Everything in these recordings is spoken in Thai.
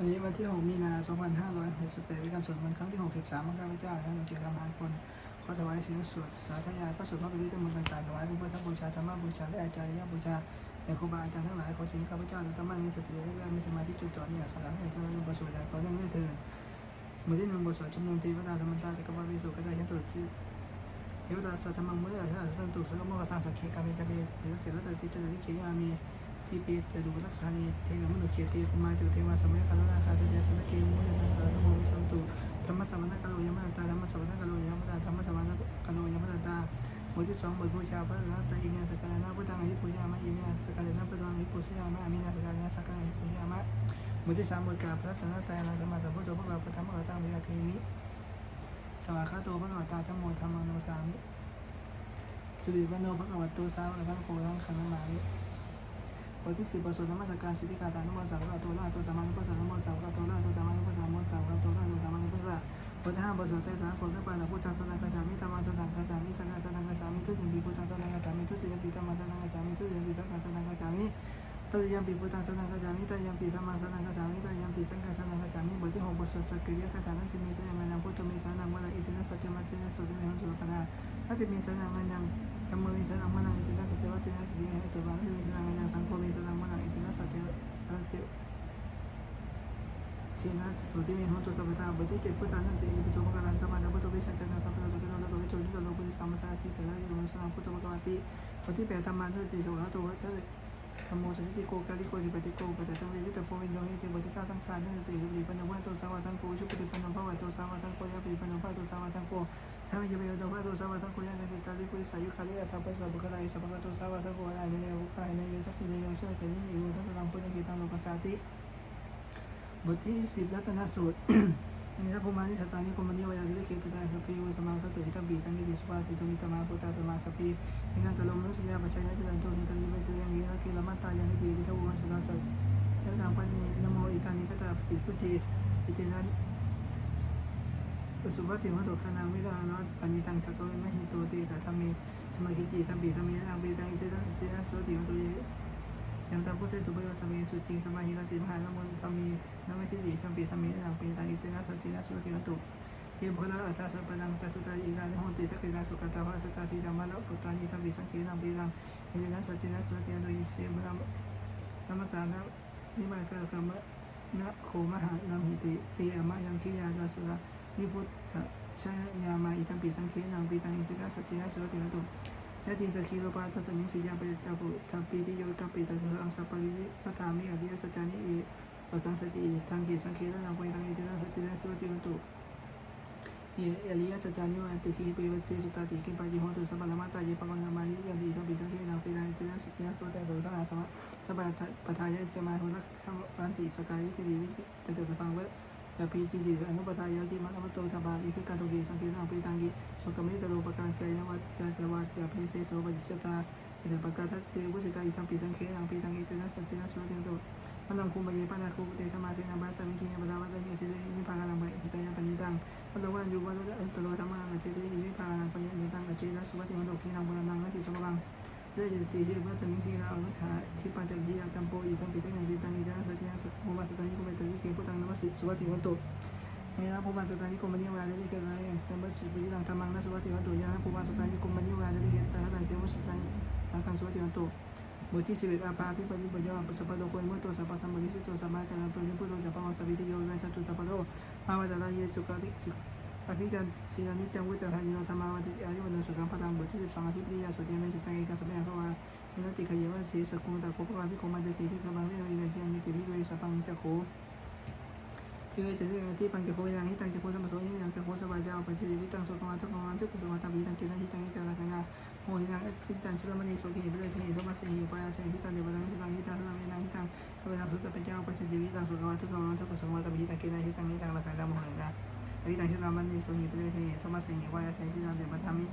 วันนี้วันที่ 6 มีนา 2568เป็นการสวดมนต์ครั้งที่ 63ของข้าพเจ้าทั้งหมดเจ็ดกรรมาคนขอถวายเสียงสวดสาธยายพระสวดพระปริตรมนต์ต่างๆถวายเป็นพุทธบูชาธรรมบูชาและอาจารย์บูชาแด่ครูบาอาจารย์ทั้งหลายขอถึงข้าพเจ้าจะตั้งมั่นมีสติและมีสมาธิจุดจ่อเนี่ยขลังให้ท่านรู้ประสบการณ์ต่อเนื่องด้วยเถิดมวดที่หนึ่งบทสวดชุมนุมเทวดาธรรมตาจักรวาลวิสุทธิ์กระจายันตุที่เทวดาสัทธมังเมื่อถ้าสันตุสกมกตังสักเคกามิกามิเทวเกตติจติเคยามี ที่ปีตดูรักคานีเทกมนุเชติกุมาจุเทวาสมัยคาราคาเตยสนเกมุยนาสาธโมวิสันตุธรรมสมณะกโลยมตาธรรมสมณะกโลยมตาธรรมสมณะกโลยมตาบทที่สองบทบูชาพระรัตอิเมียสกาลนาพุทธังอิปุญญามะอิเมียสกาลนาพุทธังอิปุญญามะอามินาสกาลนาสกาลอิปุญญามะบทที่สามบทกาพระตนะตายนาสมาสัมพุทโธพวกเราประทับพระตั้งวิราเทมิสวากขาโตพระกวตาธรรมโมธรรมโนสามิสุริวันโนพระกวัตโตสาวะทั้งโคทั้งขันธ์มามิ บทที่สิบบทสวดนมัสการสิทธิกาตานุโมสาวกาโตละโตสามานุโมสาวกาสาวกาโตละโตสามานุโมสาวกาสาวกาโตละโตสามานุโมสาบทที่ห้าบทสวดใจสารคนพระปานาพุทธังสนังกัจจามิธรรมังสนังกัจจามิสังฆังสนังกัจจามิทุติยมปีพุทธังสนังกัจจามิทุติยมปีธรรมังสนังกัจจามิทุติยมปีสังฆังสนังกัจจามิตติยมปีพุทธังสนังกัจจามิตติยมปีธรรมังสนังกัจจามิตติยมปีสังฆังสนังกัจจามิบทที่หกบทสวดสักกิริยคาถานั้นสิมีสัญญาณพุทธมีสานังวะอิตินัสสัจจมัจเจนะสุติเมหังสุปนา ถ้าจะมีสนังมันยังธรรมมีสัญญาณมังอิตินัสสัจจวัชนะสุติเมหังตุบาที่มีสนังมันยังสังโฆมีสัญญาณมังอิตินัสสัจจวัชชินะสุติมีหังตุสัพพทาบุติเกิดพุทธานันติปิโสภการันสมาธิพุทธวิชันตนาสัพพะสุขิโนโลกวิจุลิโตโลกุติสัมมาชาทิสระโยสนาพุทธภควาติปฏิเปตธรรมานุติโสระตัวเจ ธรรมโมสันติโกกาลิโกจิปติโกปะตะตังวิวิตโพวิญโยหิติบทที่เก้าสังขารนุติหุลิปัญญวันตุสาวาสังโฆชุปติปัญญภาวะโตสาวาสังโฆยะปิปัญญภะตุสาวาสังโฆสามิยะเปโยตุภะตุสาวาสังโฆยะเนติตาลิกุสายุคาลิอัตถะปัสสะบุคลายสัพพะโตสาวาสังโฆอะเนเนอุปะเนเยสัพพิเนโยเชติเนยุทัตตังปุญญกิตังโลกัสสติบทที่สิบรัตนสูตร นี่ถ้าภูมานิสตานิกุมนิวายาลิเกตุตาสพีวสมาสตุหิตบีสังกิติสุภาสิตุมิตมาปุตตาสมาสพีมินังกลมนุสยาปัจจยะจิรันโตหิตาลิเวสยังยีระกิลมัตตายันิติวิทวุวัสสะสัยะนางปัญญนโมอิตานิกตาปิพุทธิปิตินันสุภาติวัตถุคณาวิรานวัตปัญญิตังสักวิมหิโตติตาธรรมีสมากิจิธรรมีธรรมีนางปิตังอิเตตัสตินัสโสติวันตุเยยังตามพุทธตุปโยสเมสุจิงสมหิรติมหานมุนธร รมีนวจิติสัมปีธรรมีนังปีตังอิตินาสตินาสุติวันตุเยมพละอัตตาสัพพังตัสตาอิกานิโหติทักขินาสุขตาภาสกาติธรรมะละปุตตานิธรรมีสังเกนังปีตังอิตินาสตินาสุติวันตุยิเสมะนัมจานะนิมายกะกรรมนะโคมหานัมหิติติอมะยังกิยาลาสระนิพุทธชยามาอิทัมปีสังเกนังปีตังอิตินาสตินาสุติวันตุยะติจะคีโลปาทัสมิสิยาเปกาปุทัมปีติโยกัปปิตัสสังสัปปะริพัทามิอริยสัจจานิวิ ปัสสังสติสังเกตสังเกตนังเวทังอิตินัสตินัสวัติวันตุเยอริยสัจจานิวันติคีเปวัตติสุตติคิปาจิโหตุสัพพะละมาตาเยปะมังมายิยันติทัมปีสังเกนังเปตังอิตินัสตินัสวัติวันตุทั้งอาสมะสัพพะปะทายะสมาหุลักชัมวันติสกายิติวิตัสสะพังเวยาปีจิติอนุปทายาจิมันอมัตโตทบาอิภิการตุกีสังเกตังปีตังกิสุกมิตโรปการเกยวัจจวัจจะเพเสโสปจิชตาอิตปกาทัตเตวุสิตาอิทังปีสังเกตังปีตังกิเตนะสัจจินะสุติโต มันนังคุมเยปานาคุเตธรรมาเสนาบาตามิคิยปดาวัตติสิเตมิภากังไปอิตายาปณิตังมันลวันอยู่วันละตโลธรรมาเจเจมิภากังไปยิตังเจนะสุวัติมันโตพินังบุรนังนัติสมบังเรื่อยติเรียกว่าสมิทีราอนุชาชิปัญจวิยาตัมโปอิทังปีสังเกตังอิตาสัจจินะสุโมมาสตานิคุเมตุยิเกปุตังน บทที่สิบเอ็ดอาปาพิปฏิปยอมปุสปโลโคมุตัวสัพพธรรมวิสุตัวสมาการันตุยุพุโตจัปปะสัพพิทโยนันจัตุสัพพโลภาวะตระเยสุกาลิอภิการสีลานิจังวุจารายโนธรรมาวันติอายุวันสุขังพลังบทที่สิบสองอาทิตปริยาสุติเมจิตังเอกสมัยพระวามินติขยิวัสีสกุลตะโคพระวาพิโคมันเจสีพิกบังวิโยอินาเนียมิติพิเวสัพังจักโค ที่ไจะที่งที่ปังจะโคยังที่ตังจะโคสมัสโซยังยังจะโคสบายจะเอาไปชีวิตตังสุขมาทุกมาทุกสุขมาตามีตังกินได้ที่ตังที่ตังกันยาโหที่ตังที่ตังชื่อมันในสุขีไปเลยที่สมัสเสียงไปอาเสียงที่ตังเดียวกันที่ตังที่ตังที่ตังที่ตัที่ตังเวลาสุขจะเป็นเจ้าไปชีวิตตังสุขมาทุกมาทุกสุขมาตาดีตังกินตังที่ตังที่ตังรักยานโหที่ตังที่ตังชื่อมันในสุขีไปเลยที่สมัสเสียงไปอาเสียงที่ตังเดียวกันทำนี้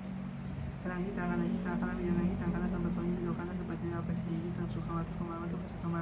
พลัที่ตังกันในที่ตังพลัมียังที่ตังกันในสมัสโซยังมีโลกันในสุขปัจจัยเอาไปชีวิตตังสุขมาทุกมาทุกสุขมา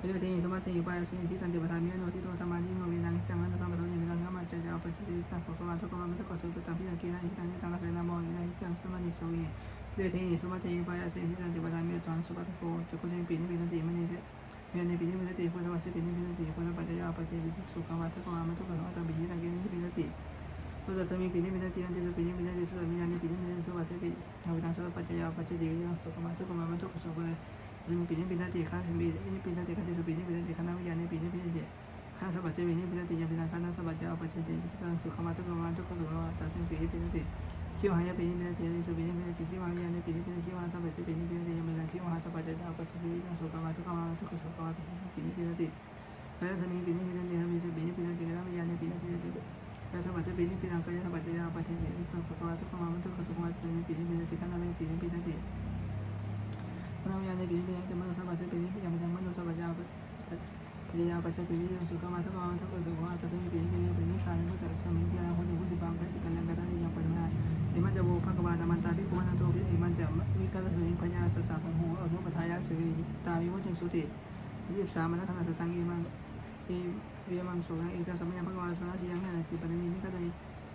ปฏิปติธรรมะสิปายสิทิตันเดวธามิโนทิโตธรรมานิโนเวนังหิตังนันตังปะโตยามิตังกัมมัจจยาปัจจติวิตังสุขวาทุกขมาทุกขสัมปิตังพิตังเกนะหิตังกิรังละกานาโมขยาอิชิตังเทวมณีโสหิปฏิปติธรรมะสิปายสิทิตันเดวธามิโนตังสุปัตโกจักขุเนปินิปินันติมณีเตเมียในปีนี้มีสติคุณสวัสดิ์ปีนี้มีสติคุณปัจจัยปัจจัยวิสุขวัตถุกรรมทุกข์ของตังปีนี้ตังกินี้มีสติคุณจะมีปีนี้มีสติอันทีสุปีนี้มีสติสุดมีอันนี้ปีนี้มีสติสุวัสดิ์ปีเอาวิธังสุปัจจัยปัจจัยวิสุขวัตถุกรรมทุก ข์สุขเลยจะมีปีนี้มีสติข้าสิปีนี้ปีนี้ปีนี้สุปีนี้มีสติข้านาวิญญาณในปีนี้มีสติข้าสปัจจัยปีนี้มีสติยังวิธังข้านาสปัจจัยปัจจัยวิสุขสุขวัตถุกรรมทุกข์สุขวัตถุปีนี้มีสติคิวหายปีนี้มีสติในสุปีนี้มีส พระวิญญานในปีที่เป็นจะมโนสัมปัสสะเปีนที่ยังเป็นมโนสัมปัสสะปริยาวปัจจัยวิญญางสุขมาทักวันทักวันสุขว่าจะสมีปีนี้เป็นเป็นนิพพานผู้จักสมิยาคนผู้สิบางเป็นกันยังกตันยังเปัญญาอิมันจะโบภควาตามันตาพิคุวันโตพิอิมันจะมีกัลสุนิพญาสัจจะพังหูอนุปทายะสิริตาวิวัจสุติยี่สิบสามมนัตนาสตังอิมังอิเวมังสุรังเอกสมัยภควาสนาสียังนันติปัญญิมิกตัย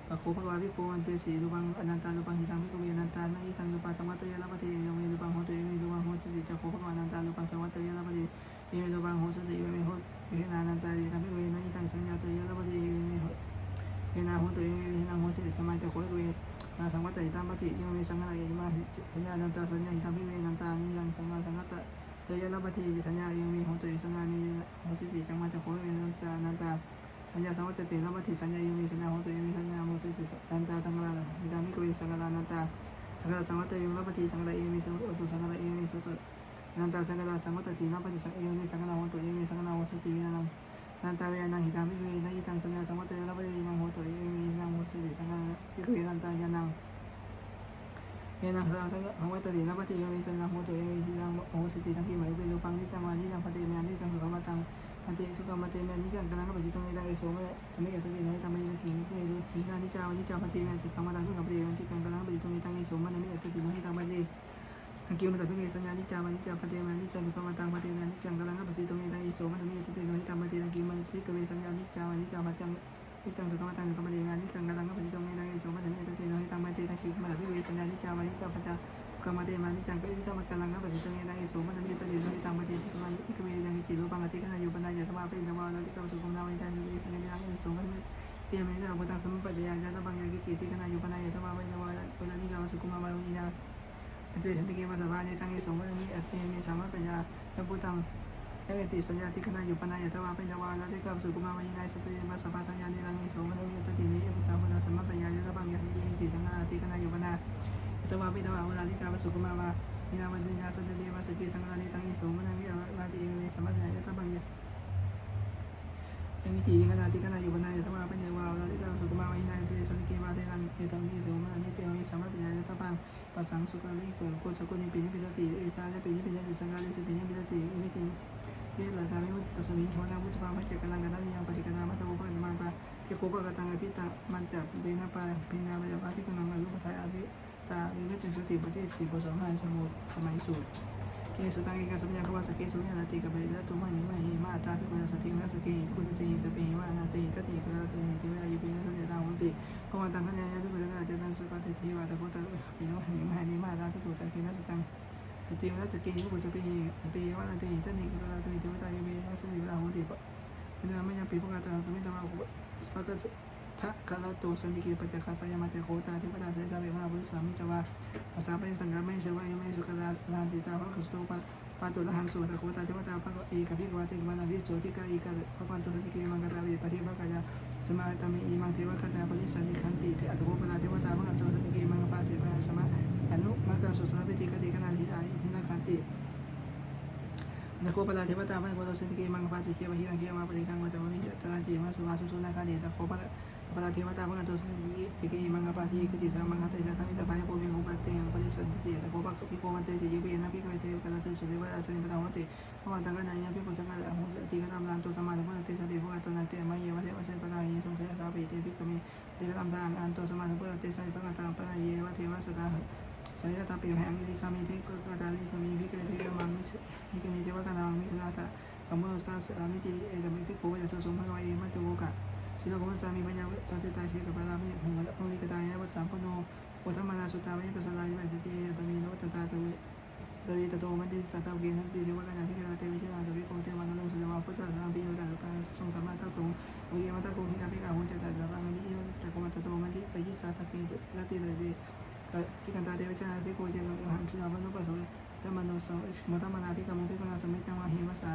ปะโคพระวาวิโกอันเตสีรูปังอนันตารูปังหิตังวิโกเวนันตานาอิทังรูปังสมัตยาลาปฏิโยเมรูปังโหตุเอเมรูปังโหสติจักโคพระกวานันตารูปังสมัตยาลาปฏิเอเมรูปังโหสติเอเมโหเวนานันตาดิทังวิโกเวนาอิทังสัญญาตยาลาปฏิเอเมโหเวนาโหตุเอเมเวนาโหสติธรรมจักโคเวสังสังวัตติตามปฏิโยเมสังฆนาเอมาสัญญานันตาสัญญาหิตังวิโกเวนันตานิรังสังฆสังฆตเตยละปฏิวิสัญญายังมีของตัวสัญญามีโหัวสติจังมาจะโควินันจานันตา สัญญาสังวัตติละปฏิสัญญายังมีสัญญาของตัวยังมีสัญญาหัวสตินันตาสังฆาอิดามิโกวิสังฆานันตาสังฆาสังวัตติยังละปฏิสังฆายังมีสุตุสังฆายังมีสุตุนันตาสังฆาสังวัตติละปฏิสังยังมีสังฆาของตัวยังมีสังฆาหัวสติวินังนันตาเวนังหิดามิโกวินังหิตังสัญญาสังวัตติละปฏินังหัวตัวยังมีนังหัวสติสังฆาที่โกวินันต มันเตนก็กำมันเตนแมนที่กันกำลังกับปัจีตรงนในไอโซก็ได้จะไม่อยากจะวเองน้อยทำให้ทีมไม่รู้มีการที่จะวันที่จะพัฒนาถึงทำว่าดังเพื่อกับประเด็นที่กันกำลังกับปัจีตรงนี้ตั้งไอโซมันไม่อยากจะวเองน้อยทำให้ทีอังกิวมันตัดเป็นสัญญาที่จะวันที่จะพัฒนาที่จะถึงคำว่าดังพันที่กันกำลังกับปัจจุบันในตั้งไอโซมันไม่อยากตัเอน้อยทำให้ทีอังกิวมันที่กับสัญญาที่จะวันที่จะมัฒนาที่จังถึงกมารถึงกรรมเดียงานที่กังกำลังก็เป็นตรงนี้ในสมมติถ้ามีตัวเอน้อยตั้งมาเตนกคิวมาแบบที่เวสัญญาที่จะวันที่จะพัฒนา มักกัลังก็ปฏิจจ์ยังอิสุมันมีตลิโนอิตังปฏิทิมันอิกเมยังอิจิรูปังอติกนายุปนายะธรรมะเป็นธรรมะแล้วที่เขาสุขุมนาวิจารยุติสังเกตยังอิสุมันมีเพียงไม่ได้เอาพุทธสมปัญญาจะต้องบางอย่างกิจิติกนายุปนายะธรรมะเป็นธรรมะแล้วที่เขาสุขุมนาวิจารอันเป็นสันติเกมาสบายในตั้งอิสุมันมีอัตติมีสามปัญญาและพุทธังยังติสัญญาติกนายุปนายะธรรมะเป็นธรรมะแล้วที่เขาสุขุมนาวิจารสติมาสภาสัญญาในตังอิสุมันมีอั ตวาปิตวาวลาลิกาปสุกุมาวามีนาวันจุยาสัจเดียวาสุจิสังฆานิตังอิสุมนัาวิยาวาติเอเวสัมมัญญาตบังยะจังนิติยิงนาติกนาอยู่บนายุทธวาเป็นเยาวลาลิกาปสุกุมาวาอินาเตสันติวาเตนังเอตังอิสุมนามิเตวิสัมมัญญาตบังปัสสังสุกาลิเกิดโคจกุณิปิณิปิตติอิทาจะปิณิปิณิสังฆาลิสุปิณิปิติอิมิติเยหลังการไม่ตัสมิงชวนาวุสปามัจเจกลังกันนั้นยังปฏิกนามัตตบุปนิมาปะเยโกปะกตังอภิตะมันจับเวนาปะพินาปะาปะพิกนังอรุปทายอภิ ตาวิเวจิสุติปฏิสิบสองห้าสมุสมัยสูตรเกสุตังเอกสัมยากวาสเกสุญาติกับไปแล้วตุมาหิมาหิมาตาพิคุสติมาสติคุสติสปิมานาติตติกุลตุหิติเวลายุปินัสเจตังวันติพวันตังขันยาพิคุสติเจตังสุกัติเทวาตะโกตะปิโนหิมาหิมาตาพิคุสตินัสตังติเวลาสกิยุคุสปิปิวานาติตติกุลตุหิติเวลายุปินัสเจตังวันติปะเป็นอะไรไม่ยังปีพวกเราแต่ไม่ต้อง มาสปาร์กพระคารโตสันติกิปัจจคาสายมาเตโคตาทิปตาเสสาเวมาบุสามิตวาภาษาเป็นสังกัดไม่เสวายไม่สุขลาลานติตาพระคุสโตปะปาตุลหังสุตะโคตาเทวตาพระเอกพิกวาติกมานาวิโสติกาอีกพระปันตุติกิมังกตาวิปฏิภะกายาสมาตมิอิมังเทวคตาปริสันติขันติเทอัตโกปนาเทวตาพระอัตโตสันติกิมังกปาสิปะสมาอนุมังกสุสาปิติกติกนาทิอายินาขันติ Naku pala di ba tama ko daw sa tigay mga pasi kaya mahirang kaya mapalikan mo tama mi tala di mas masusunan ka dito ko pala pala di ba tama nga daw sa tigay mga pasi kiti sa mga tayo sa kami tapaya po may kubate ang pala sa dito ko pa ko ko mate sa yubi na pi ko ite kala to sa diba sa iba tawate ko ang tanga na yan pi ko sa kala mo sa tiga tam lang to sa mga po sa bibo ka to na te may yawa sa pa tayo sa sa sa pi te pi kami tiga tam lang anto sa mga po sa sa iba วสตาสายตาเปียแหงยิริคามิเทกกตาลิสมีวิกฤตเทมังมิมิกมิเทวกานังมินาตะกัมโมสกาสามิติเอตมิปิโกยาสุสมภะเอมัตุโกกะ ชิโลกมัสสามิปัญญาสัจจิตายเชกปะลามิภูมิภูมิกตายะวัสามพโนวัฒมนาสุตาวิปัสสลายิปัสติยตมีนวัตตาตวิตวิตโตมันติสัตว์เกณฑ์ติเทวกานังพิกาเตวิชนาตวิโกเทวันนุสุจวาพุทธะสัมปิโยตากาทรงสามารถทั้งสงวิยมัตตะโกหิกาพิกาหุนจตาจังวิเยจักรมัตตโตมันติปยิสสาสกิละติเดพิกันตาเทวิชนาพิโกเจกังหังคิลาวันุปัสสะยมโนสมุตตมนาพิกามุพิกนาสมิตังวะหิมัสสา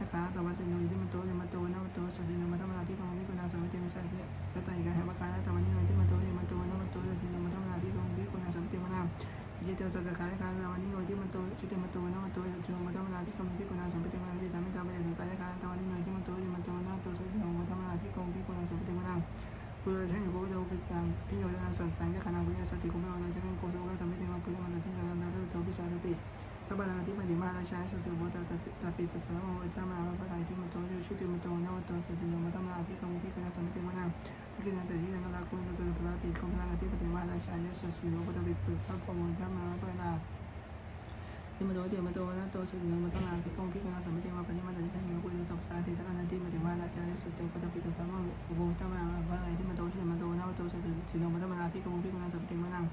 นะคะตวันเตโนยิมันโตยมันโตนะมันโตสัจจินมันธรรมดาพี่กองพี่กุณาสมิเตมิสัยสัตตาอิกาเหมกาตวันนี้โนยิมันโตยมันโตนะมันโตสัจจินมันธรรมดาพี่กองพี่กุณาสมิเติมนายิเตสัจจคายกาตวันนี้โนยิมันโตชุติมันโตนะมันโตสัจจินมันธรรมดาพี่กองพี่กุณาสมิเติมนาพี่สามิตาเบสัตตายกาตวันนี้โนยิมันโตยมันโตนะโตสัจจินมันธรรมดาพี่กองพี่กุณาสมิติมนาปุโรชัยโกวิโดปิตังพิโยนสังสังยะคณาวิยาสติกุมารจักรโกสุกสมิติมาปุยมันติสันตาโตพิสารติ พระบาลาธิปติมาราชาสัติโบตาตาปิจัสสะโมวิตามาพระไรที่มันโตอยู่ชุติมันโตนวโตสัจจิโนมัตมาพิกมุพิกนาสมิติมานังพิกนาแต่ที่นันลาคุนตัวพระติคมพระธิปติมาราชายสสิโนปตาปิสุพระพมุธรรมาพระนาที่มโตเดียวมโตนะโตสัจจิโนมัตมาพิกมุพิกนาสมิติมาปฏิมาแต่ที่ยังละคุยตบสาธิตกันที่ปฏิมาราชายสติโบตาปิสุพระพมุธรรมาพระไรที่มโตที่มโตนวโตสัจจิโนมัตมาพิกมุพิกนาสมิติมานัง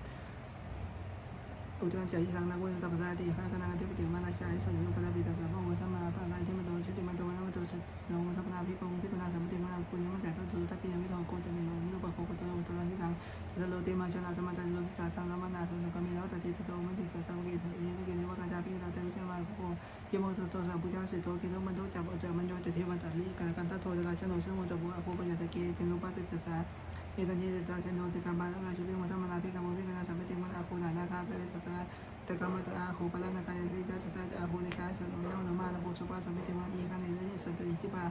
อุตตรใจสังนักเวทตปัสาติข้าคณะที่ปติมาราชาสัญญุปตาปิตาสัพพะธรรมมาปะไรที่มันโตชุติมันโตนะมันโตสัจโนมัพนาภิกงภิกนาสัมปติมาคุณยมแต่ตุตักกิยมิโลโกจะมีโลมิโลปะโคกตโลตระหิตังจะโลติมาชนะสมาตันโลสิจาตังละมานาสันกมีแล้วตติตโตมันติสัตวิกิเยติกินิวกันจาภิตาเตวิชมาโก ยโมโตโตสัพพุจาสิโตกิโตมันโตจับอจับมันโยติเทวันตัดลิกันกันตโทราชโนสมุตบุอโคปยสกิตินุปติจัสสะเอตันยิตาชโนติกาบาลราชุบิมัทมนาภิกมุภิกนาสัมปติมาอาโคนานาคาสเวสตาตะกรรมตะอาโคปะละนาคายวิกาสตาอาโคนิกาสโนยามนมาลโพสุปาสัมิติมาอีกันในสัตติทิปา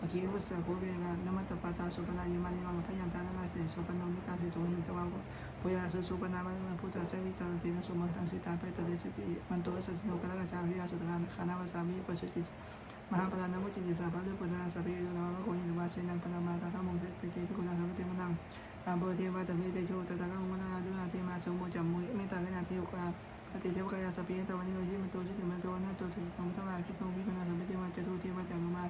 อคิวุสะโกเวกานมัตตปาตาสุปนายิมานิมังพยันตานาเสสุปนมิกาสิโตหิตวาปุยาสุสุปนามาพุทธะเสวิตาตินะสุมาทังสิตาเปตเดสติมันโตสัจโนกะละกะชาวิยาสุตระคานาวาสามิปัสสติมหาปรานามุจิสาภะเลปุตนาสัพเพโยนามะโกหิวาเชนังปนามาตาคามุเสติเตปิกุณาสัพเตมนังอาโบเทวะตะเวเตโชตตะกังมนาดุนาเทมาสมุจัมมุเมตตาเลนาเทวกาปฏิเทวกายาสเปียตวันนี้โดยที่มันโตชุติมันโตนะโตสิกรรมทั้งหลายที่ตรงวิปัสสนาสัมปติมาจะดูเทวะจากมา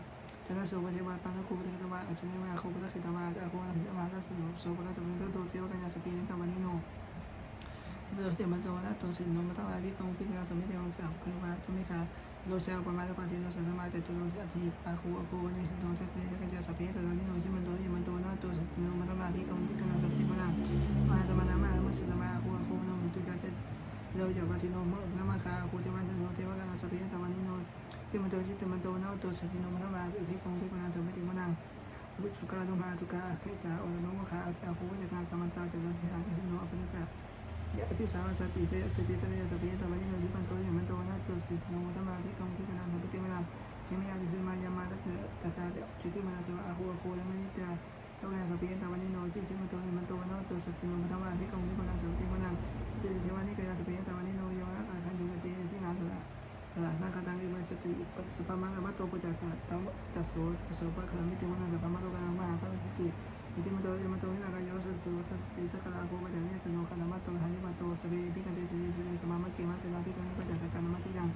จน่าสุปเทวะปันตะคูปะตะวะอัจฉริยะคูปตะขิตวะอาคูนะหิตวะตัสสุโสปะตะเป็นตะโตเทวกายาสเปียตวันนี้โนสิบเอ็ดเทมันโตนะโตสินโนมัทั้งหลายวิกรมพิจารณาสมิเทวะสัพเพวะจะไม่ขา โลชาปมาตะปาสิโนสันมาแต่ตุโลอธิอาคูอาคูวันสิโนสัพเพสักยาสเปียตวันนี้โนที่มันโตที่มันโตนะโตสินโนมัทั้งหลายวิกรมพิจารณาสัมปติมานามาตมานามามุสลิมาอาคูอาคูนะมุติกาเตเราจะวาสิโนเมื่อนามาคาคูเทวะสิโนเทวะกาสเปียตวันนี้โนติมันโตจิตมันโตนะโตสัจจิโนมันมาอุทิศคงที่คนนั้นสมัยติมันังวิสุกาลุมาตุกาเขจาโอโนมะคาอาคูวิจการจามันตาจะโดนที่หาที่โนอภินิกา ยะติสาวสติเสจติตระยะสเปียตวันนี้โนจิมันโตยมันโตนะโตสัจจิโนมันมาวิคงที่คนนั้นสมัยติมันังชิมิอาจุสิมายามาตะตะกาเดจุติมาสวะอาคูอาคูแล้วไม่ได้เท่าไงสเปียตวันนี้โนจิที่มันโตยมันโตนะโตสัจจิโนมันมาวิคงที่คนนั้นสมัยติมันังจิตเทวานิกายาสเปียตวันนี้โนยามะอาคันยุกติที่งานสุดนาคาตังอิมัสติสุภามังอมัตโตปุจจาสัตตังตัสโสปุโสปะคามิติมังสัพพะมะโตกะนังมหาปะสิติอิติมโตอิมโตวิ นากายโยสัจจุสัจจิสักการะโกปะเดเนตโนคานามัตโตหานิมัตโตสเบปิกันเตติสิเวสมามัคเกมัสนาปิกันปัจจสกกามัติยัง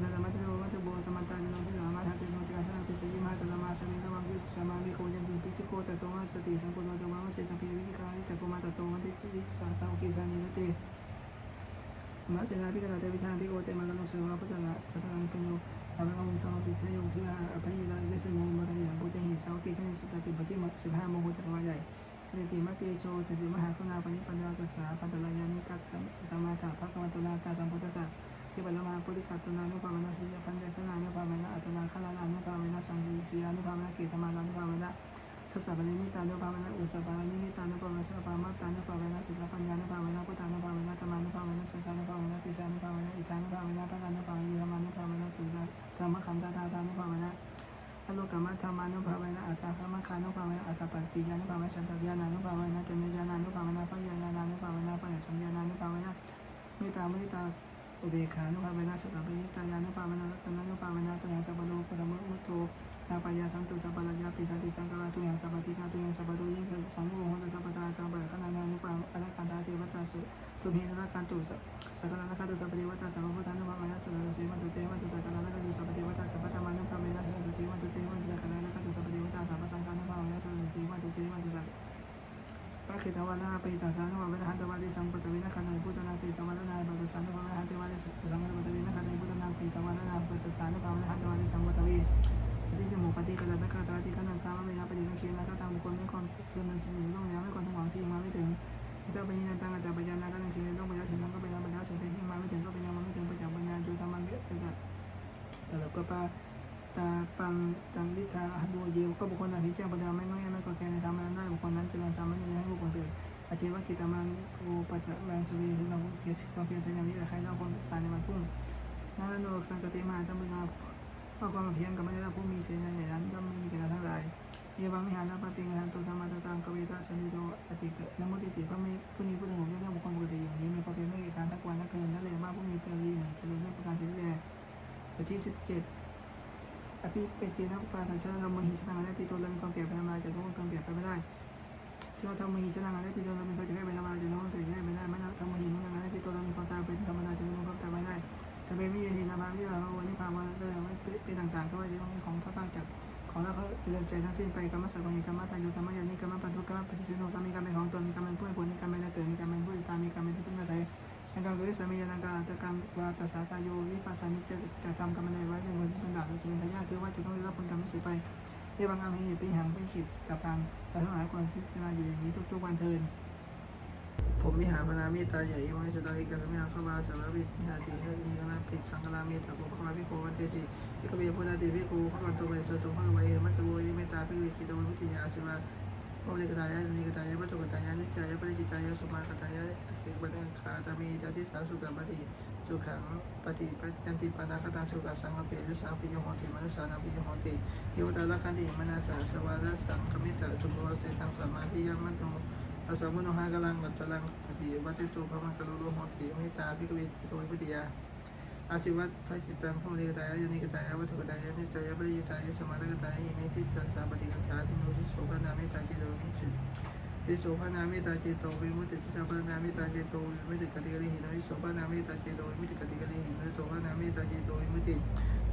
นานามัตโตมัตโบสมันตาโนทิสามาทัสโนติกันทนาปิสยิมาตนามาสเมตวังกิสมาวิโคยันติปิจิโกตโตมัสติสังโฆโตจวามเสสเพวิกาวิกะโกมาตโตมัติจิสาสาวกิสานิเตมาเสนาพิกาเตวิชาพิโกเตมากนุสวาพุทธะสัตตังปิโนอาภังมุสาวปิเทโยคิวาอภัยลาเกสโนมาทยาบุตหิสาวกิขันสุตติปัจจิมสิบห้าโมโหจักรวาใหญ่ สติมาติโชสติมหาคุณาปณิปัญญาตัสสะปัตตลายานิกัตตมาถาภะกวตุนาตาสัมพุทธัสสะที่ปัลมาปุริกัตนานุภาเวนะสิยปัญญาชนะนุภาเวนะอัตนาคลานานุภาเวนะสังกีสียานุภาเวนะเกตมาลานุภาเวนะสัจจะปริมิตานุภาเวนะอุจจาระนิมิตานุภาเวนะสัพพามัตานุภาเวนะสิลปัญญานุภาเวนะพุทธานุภาเวนะธรรมานุภาเวนะสังฆานุภาเวนะติสานุภาเวนะอิทานุภาเวนะพระกานุภาเวนะธรรมานุภาเวนะตุลาสามขันธาตาตานุภาเวนะอโลกามธรรมานุภาเวนะอัตตาคามคานุภาเวนะอัตตาปฏิยานุภาเวนะสันตญาณานุภาเวนะเจเมญาณานุภาเวนะพยายานานุภาเวนะปัญญสัมญานานุภาเวนะเมตตาเมตตาอุเบกขานุภาเวนะสตปิตายานุภาเวนะตนานุภาเวนะตุยังสัพพโลปะมุมุตโตนาปายาสังตุสัพพะยาปิสันติสังกาตุยังสัพพติกาตุยังสัพพะตุยิ่งสังโฆหตสัพพตาสัพพะขณานานุปาอรคันตาเทวตาสุ ตุเมตระตุสักสักการะคาตุสัพเทวตาสัพพุทธานุภาเวนะสัพพะเทวตุเตวะจุตการะคาตุสัพเทวตาสัพพธรรมานุภาเวนะสัพพะเทวตุเตวะจุตการะคาตุสัพเทวตาสัพพสังฆานุภาเวนะสัพพะเทวตุเตวะจุตปะเขตวานาปิตาสานุภาเวนะหันตวาติสังปตเวนะขันธ์พุทธนาปิตวานาปัสสานุภาเวนะหันตวาติสังปตเวนะขันธ์พุทธนาปิตวานาปัสสานุภาเวนะหันตวาติสังปตเวปฏิจจโมปฏิกระตะกระตาที่ขนังคามะเวนะปฏิกังเชนะก็ตามบุคคลไม่ความเสื่อมสิ่งหนึ่งต้องแล้วไม่ความทั้งหวังสิ่งมาไม่ถึง เจ้าปัญญาตังอาจารย์ปัญญานาก็ตั้งสิ่งต้องปัญญาถึงนั้นก็ปัญญาปัญญาสิ่งใดที่มาไม่ถึงก็ปัญญามาไม่ถึงปัญญาปัญญาจุธรรมันเวทจะสลับกับปาตาปังตังวิทาหันโวเยวก็บุคคลนั้นพิจารณาปัญญาไม่ง่ายไม่ก่อแก่ในธรรมนั้นได้บุคคลนั้นจะทำไม่ได้ให้บุคคลเกิดอาชีวกิตามังโอปัจจแรงสวีเราเพียรความเพียรสัญญาวิใครเราคนตายในวันพุ่งนั่นโลกสังกติมาตั้งมือเพราะความเพียรกับม่ได้ผู้มีเสียใหญ่นั้นย่อมไม่มีกันทั้งหลายเยวังมิหารปะปิงหันตุสมาตตังกเวตาสันติโตอติเนโมติติพระมีผู้นี้ผู้ถึงผมเรื่องบุคคลปกติอย่างนี้มีความเพียรไม่กี่การทักวันทักคืนนั่นเลยว่าผู้มีเจริญหนึ่งเจริญในประการที่แรกข้อที่สิบเจ็ดอภิเปจินะปาสัญชาธรรมหิชนะและติโตแล้วมีความเปลี่ยนไปทำลายจากทุกคนเปลี่ยนไปไม่ได้ชาธรรมหิชนะและติโตแล้วมีความเปลี่ยนไปทำลายจากทุกคนเปลี่ยนไปไม่ได้ไม่ธรรมหิชนะและติโตแล้วมีความตาย เราเขาเจริญใจทั้งสิ้นไปกรรมสัพพังกรรมตายุกรรมยานิกรรมปันทุกรรมปฏิสิโนกรรมีกรรมเป็นของตนมีกรรมเป็นผู้ให้ผลมีกรรมเป็นเกิดมีกรรมเป็นผู้ติดตามมีกรรมเป็นที่พึ่งอาศัยในการกุศลสามียานังกาตะกังวาตสาตาโยวิปัสสานิจะจะทำกรรมใดไว้เป็นคนที่เป็นบาปเป็นทายาทคือว่าจะต้องได้รับผลกรรมไม่เสียไปเรียกว่างามให้ไปหังไปขิดกับทางเราทั้งหลายควรพิจารณาอยู่อย่างนี้ทุกๆวันเทิน ผมวิหารพนามิตาใหญ่วังสุตาริกัสมิอาขบาสารวิทยาติเฮนีนาปิดสังฆรามิตาโกภควาพิโกวันเตสิพิโกเวพุทธาติพิโกภวันโตเวสตุภควาเอมัตโวเยเมตาพิวิติโตวิทยาสิวะโอเลกตายานิกตายาปัจจุกตายานิจายาปริจิตายาสุมากตายาสิกบังคาตามีจติสาสุกัมปติสุขังปฏิปัจจันติปนาคตังสุกัสสังอเปยุสาปิยโหติมนุสานาปิยโหติเทวตาลคันติมนาสาสวาระสังคมิตาจุบวเสตังสมาธิยามัตโน อาสามุนหากลังกัตตลังปฏิวัติตุพมังกรโลโหติมตตาพิกเวทโตวิทยาอาชีวัตพระสิตังพระมณีกตายายนิกตายาวัตถุกตายานิจายาปริยตายาสมาธิกตายาอิเมติจันตาปฏิกังขาทิโนทิโสภนามตตาเจโตวิจิตทิโสภนามตตาเจโตวิมุตติสิสัพพนามตตาเจโตวิมุตติกติกะลิหิโนทิโสภนามตตาเจโตวิมุตติกติกะลิหิโนทิโสภนามตตาเจโตวิมุตติ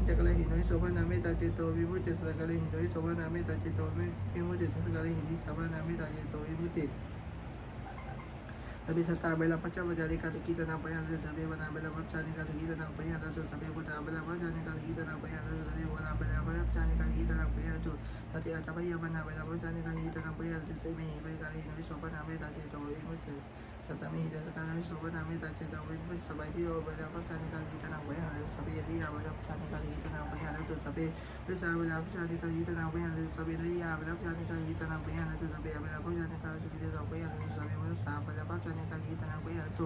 จักรหิโนทิโสภนามตตาเจโตวิมุตติสักกะลิหิโนทิโสภนามตตาเจโตวิมุตติสักกะลิหิโนทิโสภนามตตาเจโตวิมุตติ अभी सत्ता बेला पचास हज़ार एक आदि की तरह बयान से सभी बना बेला पचास एक आदि की तरह बयान से सभी बना बेला पचास बयान से सभी बना बेला पचास एक आदि की तरह बयान बयान से सभी बना बेला पचास एक आदि की तरह बयान से सभी बना बना बेला पचास एक आदि की तरह बयान से सभी बेला पचास एक बेला पचास एक आदि सतमी जैसे कारण भी सुबह नाम ही ताचे जाओगे भी सब ऐसी वो बजाओ का शादी का गीत ना वही हाले सभी यदि आप जब शादी का गीत ना वही हाले तो सभी फिर सारे बजाओ की शादी का गीत ना वही हाले तो सभी यदि आप जब शादी का गीत ना वही हाले तो सभी आप जब शादी का गीत ना वही हाले तो सभी मुझे सांप बजाओ का शादी का गीत ना वही हाले तो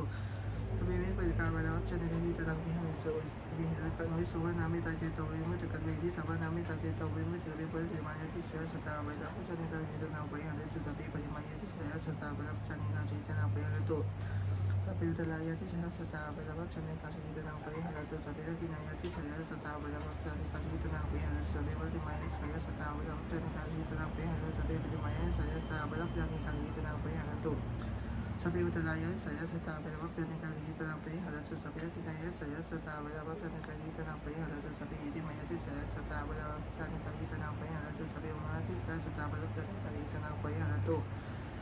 제 내림이다 당비하는 서울 위해서 왜 서울 남이 다게 더위 못해 그게 이 서울 남이 다게 더위 못해 그게 벌써 많이 피셔 서다 왜다 후전에 가기도 나고야 하는 주다 비 많이 했어요 서다 그럼 전이나 제대로 보여요 또 सफ़ेद लाया थी शहर सता बजाबा चने का संगीत ना कोई हरा तो सफ़ेद की नया थी शहर सता बजाबा चने का संगीत ना कोई हरा सफ़ेद वाली माया सया सता बजाबा चने का संगीत ना कोई हरा सफ़ेद वाली माया सया सता बजाबा चने का संगीत ना कोई हरा तो सभी तथा सजा सता बराबर करने का लिए तरह पे हज़रत सो सभी तथा यह सजा सता बराबर करने का लिए तरह पे हज़रत सो सभी यदि मैं यदि सजा सता बराबर करने का लिए तरह पे हज़रत सो सभी वहाँ से सजा सता बराबर करने का लिए तरह पे हज़रत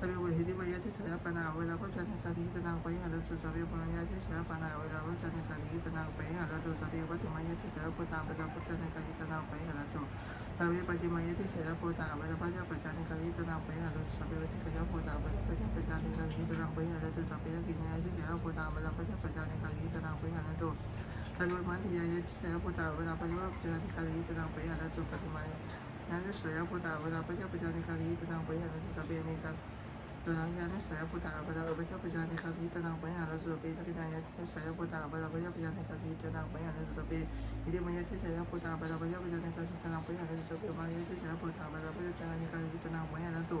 สบายวิหิติมายาที่เสียปัญหาเวลาพุทธเจ้าในสถิตนาคไปงานสุสบายปัญญาที่เสียปัญหาเวลาพุทธเจ้าในสถิตนาคไปงานสุสบายวัตถุมายาที่เสียปุตตะเวลาพุทธเจ้าในสถิตนาคไปงานสุสบายปัจจิมายาที่เสียปุตตะเวลาพระเจ้าปัจจานในสถิตนาคไปงานสุสบายวัตถุขยับปุตตะเวลาพระเจ้าปัจจานในสถิตนาคไปงานสุสบายกิเนียที่เสียปุตตะเวลาพระเจ้าปัจจานในสถิตนาคไปงานสุสบายมันที่ยาที่เสียปุตตะเวลาพระเจ้าปัจจานในสถิตนาคไปงานสุปัจจิมายาที่เสียปุตตะเวลาพระเจ้าปัจจานในสถิตนาคไปงานสุสบายในสถิต ตนังยานุสายพุทธาพระเจ้าปะเจ้าปัญญาในคาวิตนัไปัญญาเราสุเปสักญาญานุสายพุทธาพระเจ้าปะเจ้าปัญญาในคาวิตนัไปัญญาเราสุเปอิริมยี่ยาเชสายพุทธาพระเจ้าปะเจ้าปัญญาในคาวิตนัไปัญญาเราสุเปมายี่ยาเชสายพุทธาปะตาปะเจ้าปัญญาในคาวิตนัไปัญญาเราสุ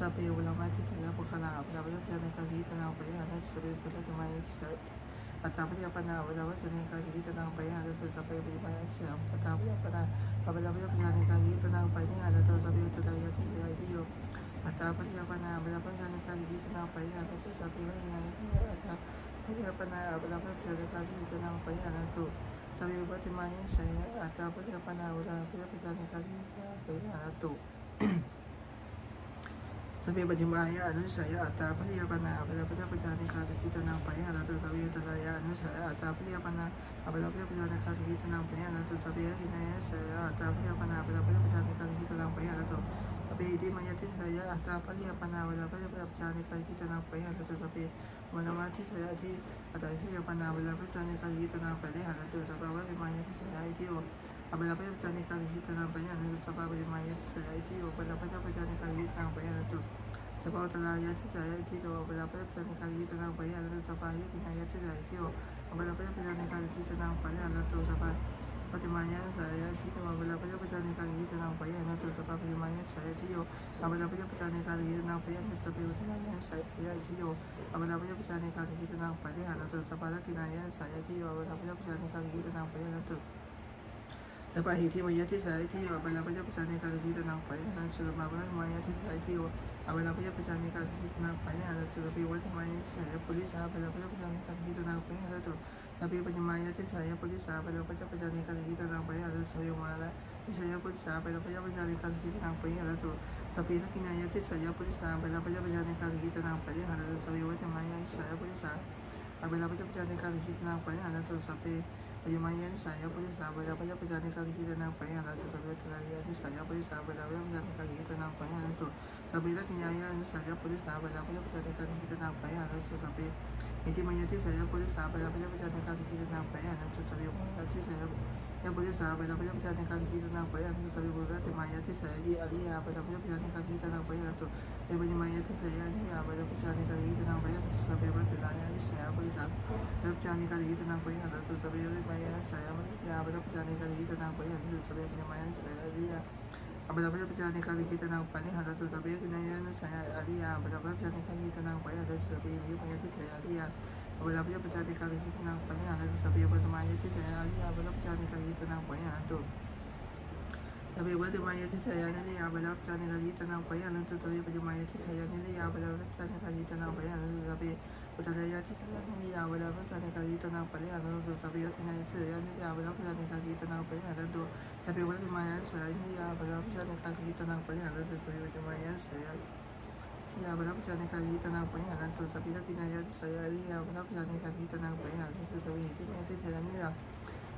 tapi ulang lagi saya bukan aku apabila aku berjalan kaki tenang banyak ada tu tapi pada banyak saya Ataupun apa nak awal-awal jalan kaki tenang banyak ada tu sampai beri banyak siap. Ataupun apa nak awal-awal jalan kaki tenang banyak ada tu sampai itu dah ya saya itu. Ataupun apa nak awal-awal jalan kaki tenang banyak ada tu sampai beri banyak siap. Ataupun apa nak awal-awal jalan kaki tenang banyak ada tu sampai buat banyak saya. Ataupun apa nak awal-awal jalan kaki tenang banyak ada tu. Sabi bajimaya anu saya ata pali apa na apa apa apa jani ka kita na pa สัพเพปฏิมายะอนุสัยอัตตาปริยปนาอัปลาปยปจานิคาสุขิตนาปยะนาตุสัพเพตระยะอนุสัยอัตตาปริยปนาอัปลาปยปจานิคาสุขิตนาปยะนาตุสัพเพทินายะสัยอัตตาปริยปนาอัปลาปยปจานิคาสุขิตนาปยะนาตุสัพเพทิมายะทิสัยอัตตาปริยปนาอัปลาปยปจานิคาสุขิตนาปยะนาตุสัพเพมนวัติสัยที่อัตติยปนาอัปลาปยปจานิคาสุขิตนาปยะนาตุสัพเพวะทิมายะทิสัยที่โอ วลาไปเป็นการที่ตารางไปอะไรตัวปฏิมาณยาใช้ที่เวลาไปเป็นการที่ตารางไปอะไรตัวสภาพที่ไหนยาใช้ที่เวลาไสัพหิทิมายะทิสายที่ยอเวลาพยาปิชานิการที่ตนังไปนังสุรมาบลันมายะทิสายที่ยอเวลาพยาปิชานิการที่ตนังไปนะงสุรปิวัตมายะสายปุริสาเวลาพยาปิชานิการที่ตนังไปนังตุสัพพิปัญมายะทิสายปุริสาเวลาพยาปิชานิการที่ตนังไปนังสุรยมาละทิสายปุริสาเวลาพยาปิชานิการที่ตนังไปนะงตุสัพพิทักินายะทิสายปุริสาเวลาพยาปิชานิการที่ตนังไปนังสุรยวัตมายะสายปุริสาเวลาพยาปิชานิการทิตนังไปนัตุสัพพิ Lumayan saya pulis labaya baya pejalan kaki kita nampaknya ada sesuatu kelainan di saya pulis labaya baya pejalan kaki kita nampaknya ada tu. Sabila kinyaya saya pulis labaya baya pejalan kaki kita nampaknya ada tu sabi. Inti menyati saya pulis labaya baya pejalan kaki kita nampaknya ada tu sabi. Sabi saya yang boleh sahabat apa yang bisa naikkan kita tanah apa yang bisa berbuat temayat saya di ali apa apa yang bisa naikkan kita tanah apa yang tu yang boleh mayat saya ni apa yang bisa naikkan kita tanah apa yang sampai bertanya ni saya apa yang जब जाने का रीत ना कोई हदा तो सभी जगह माया साया मतलब यहाँ पर जाने का रीत ना कोई हदा तो सभी अपने माया साया दिया अब जब जाने का रीत ना पानी हदा तो सभी नहीं साया दिया अब जब जाने का रीत ना कोई हदा तो सभी माया साया दिया अगर आप ये बचा दिखाकर जितना पढ़े हालाँकि सभी अगर तुम्हारी अच्छी तैयारी आप लोग बचा दिखाइए जितना पढ़े ना तो तभी बद मायती छयाने ले आप बलाब चाने का जी तनाव भय अनंत तभी बद मायती छयाने ले आप बलाब चाने का जी तनाव भय अनंत तभी उठाने जाती छयाने ले आप बलाब चाने का जी तनाव भय अनंत तभी अतिना छयाने ले आप बलाब चाने का जी तनाव भय अनंत तभी बद माया छयाने ले आप बलाब चाने का जी तनाव भय अनंत तभी बद माया छयाने Yabalap jani kali tanang penghalang tu sapi tak tinaya saya ni yabalap jani kali tanang penghalang tu sapi itu nanti saya ni lah.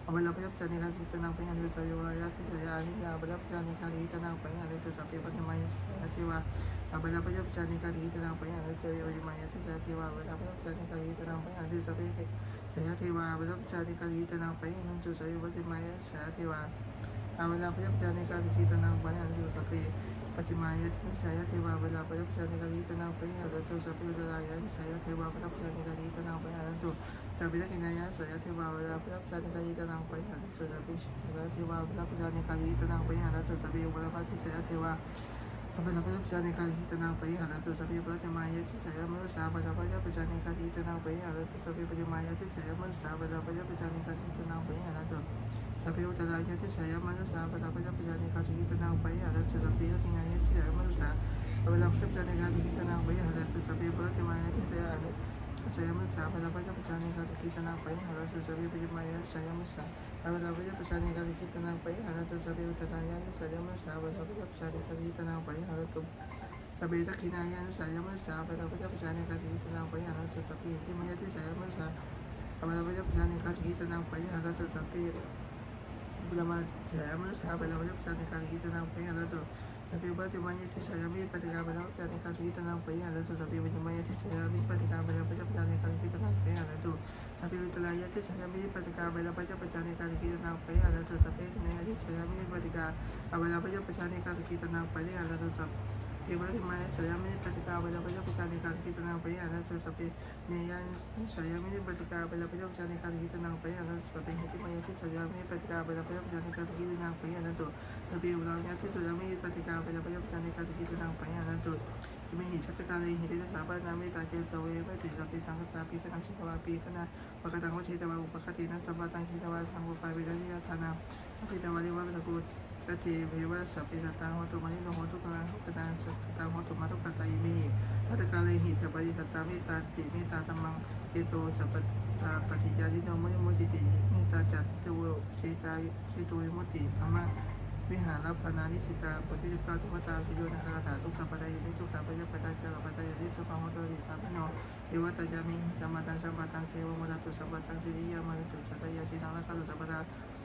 Abalap jani jani kali tanang penghalang tu sapi wala si saya ni yabalap jani kali tanang penghalang tu sapi pada maya saya tiwa. Abalap jani kali tanang penghalang tu sapi pada maya saya tiwa. Abalap jani kali tanang penghalang tu sapi saya tiwa. Abalap jani kali tanang penghalang tu sapi pada maya saya tiwa. Pada pada berjalan kali kita nampak hal itu sabi pada lagi ti saya merasa pada pada berjalan kali kita nampak hal itu sabi tinggalnya saya merasa apabila berjalan kali kita nampak hal itu sabi pada maya ti saya ada สายมัสสาเวลาพระเจ้าประชาในการกิจนาไปหาเราสุสบีปิมายาสายมัสสาเวลาพระเจ้าประชาในการกิจนาไปหาเราสุสบีอุตรายาสายมัสสาเวลาพระเจ้าประชาในการกิจนาไปหาเราตุสบีทักขินายาสายมัสสาเวลาพระเจ้าประชาในการกิจนาไปหาเราสุสบีที่มายาที่สายมัสสาเวลาพระเจ้าประชาในการกิจนาไปหาเราสุสบี Ulama saya mana sahabat lama Tapi pada saya manusia apabila perjalanan kaki kita nak upaya alat tetapi tinggalnya saya manusia apabila perjalanan kaki kita nak upaya alat tetapi bagaimana saya alat saya manusia apabila perjalanan kaki kita nak upaya alat tetapi bagaimana saya manusia apabila perjalanan kaki kita nak upaya alat tetapi tinggalnya saya manusia apabila perjalanan kaki kita nak upaya alat tapi tinggalnya saya manusia apabila perjalanan kaki kita nak upaya alat tetapi bagaimana saya manusia apabila perjalanan kaki kita nak upaya alat tetapi berlawan sama sahabat lawan dia pertanding kali kita nak pengen ada tu. Tapi berarti banyak tu saya ambil pada kabar lawan pertanding kali kita nak pengen ada tu tapi banyak banyak tu saya ambil pada kabar lawan dia pertanding kita nak pengen ada tu. Tapi itu layak tu saya ambil pada bela lawan dia pertanding kali kita nak pergi ada tu tapi banyak tu saya ambil pada bela lawan dia pertanding kali kita nak pergi ada tu tapi เลยเห็นได้สาบานนาไม่ตาเจตเวไม่ติสัพพิสังกตาปีกนังชิตวาปีกนาปกตังวชิตวาอุปคตินัสบาตังชิตวาสังกุปายวิริยธานาชิตวาลิวะตะกุ กติเภวะสัพพิสตังโหตุมานิโนโหตุกะหุกตังสัพตังโหตุมาตุกตายมิชัตกาเลยหิสัพพิสตามิตาติมิตาตัมมังเจโตสัพตาปฏิจาริโนมุนิมุติติมิตาจัตตวเจตาเจโตวิมุติธรรมะวิหารพนานิสิตาปุถิกาทุมตาพิโยนาคาถาทุกขปตายนิทุกขปยปตายเจรปตายนิสุปังโหตุริสาพพโนเอวตยามิสัมมาตังสัมปตังเสวมุตตุสัมปตังสิริยามาตุสัตยาสินังละคัลตุสัพพะ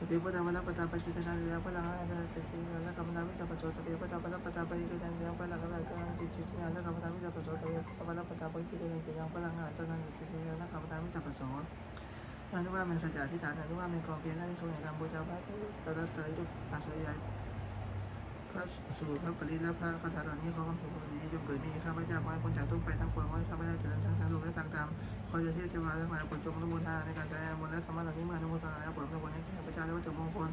สเปียพุทธวัลปตาปสิกนาเสียพลังอาจารย์สิทธิ์และกรรมนาวิจารประโชสเปียพุทธวัลปตาปสิกนาเสียพลังอาจารย์สิทธิ์และกรรมนาวิจารประโชสเปียพุทธวัลปตาปสิกนาเสียพลังอาจารย์สิทธิ์และกรรมนาวิจารประนั้นว่ามันสัจจะที่ฐานอนุว่ามันกองเพียรและในช่วงแห่งการบูชาพระตรัสตรัยดุปัสสยาย พระสู่พระปริและพระคาถาเหล่านี้ขอความสุขความดีจงเกิดมีข้าพเจ้าขอให้พ้นจากทุกไปทั้งปวงขอให้ข้าพเจ้าเจริญทั้งทางโลกและทางธรรมขอจะเทพเทวาทั้งหลายโปรดจงอนุโมทาในการแสดงมนและธรรมะเหล่านี้มาอนุโมทนาแล้วโปรดประมวลให้ข้าพเจ้าและวัตถุมงคล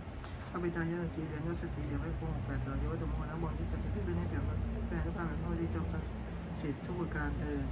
ข้าพเจ้ายศสติเดียนยศสติเดียนไม่คงแปดต่อยศวัตถุมงคลทั้งหมดที่จะเป็นขึ้นในเปลี่ยนแปลงทุกการเป็นพระวิจงศักดิ์สิทธิ์ทุกประการเถิด